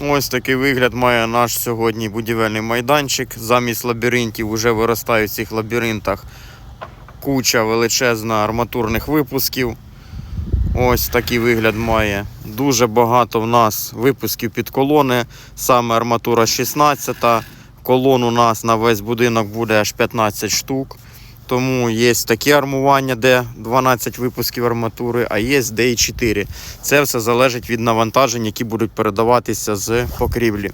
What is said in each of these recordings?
Ось такий вигляд має наш сьогодні будівельний майданчик. Замість лабіринтів вже виростає в цих лабіринтах куча величезна арматурних випусків. Ось такий вигляд має. Дуже багато в нас випусків під колони, саме арматура 16. Колон у нас на весь будинок буде аж 15 штук. Тому є такі армування, де 12 випусків арматури, а є де і 4. Це все залежить від навантажень, які будуть передаватися з покрівлі.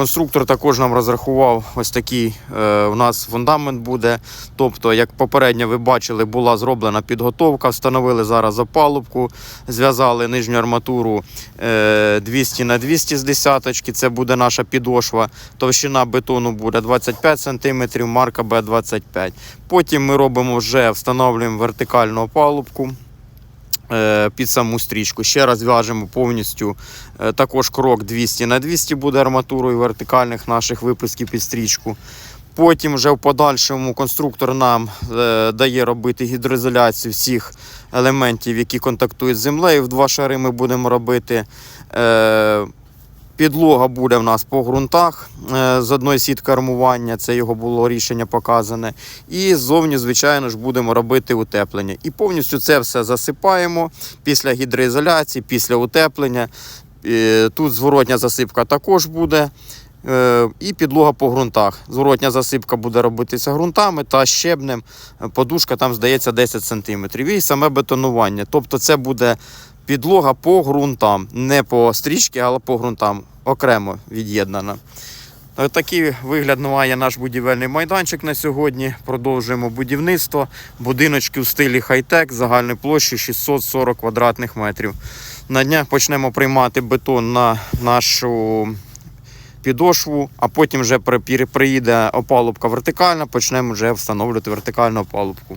Конструктор також нам розрахував ось такий е, у нас фундамент буде. Тобто, як попередньо ви бачили, була зроблена підготовка, встановили зараз опалубку, зв'язали нижню арматуру е, 200 на 200 з десяточки. Це буде наша підошва. Товщина бетону буде 25 см, марка Б25. Потім ми робимо вже встановлюємо вертикальну опалубку під саму стрічку. Ще раз в'яжемо повністю е, також крок 200 на 200 буде арматурою вертикальних наших випусків під стрічку. Потім вже в подальшому конструктор нам е, дає робити гідроізоляцію всіх елементів, які контактують з землею. В два шари ми будемо робити. Підлога буде в нас по ґрунтах е, з одної сітки армування, це його було рішення показане. І ззовні, звичайно ж, будемо робити утеплення. І повністю це все засипаємо після гідроізоляції, після утеплення. Е, Тут зворотня засипка також буде. Е, І підлога по ґрунтах. Зворотня засипка буде робитися ґрунтами та щебнем. Е, Подушка там здається 10 см. І саме бетонування. Тобто це буде підлога по ґрунтам, не по стрічці, але по ґрунтам, окремо від'єднана. Е, Такий вигляд має наш будівельний майданчик на сьогодні. Продовжуємо будівництво. Будиночки в стилі хай-тек загальної площі 640 квадратних метрів. На днях почнемо приймати бетон на нашу підошву, а потім вже при- приїде опалубка вертикальна, почнемо вже встановлювати вертикальну опалубку.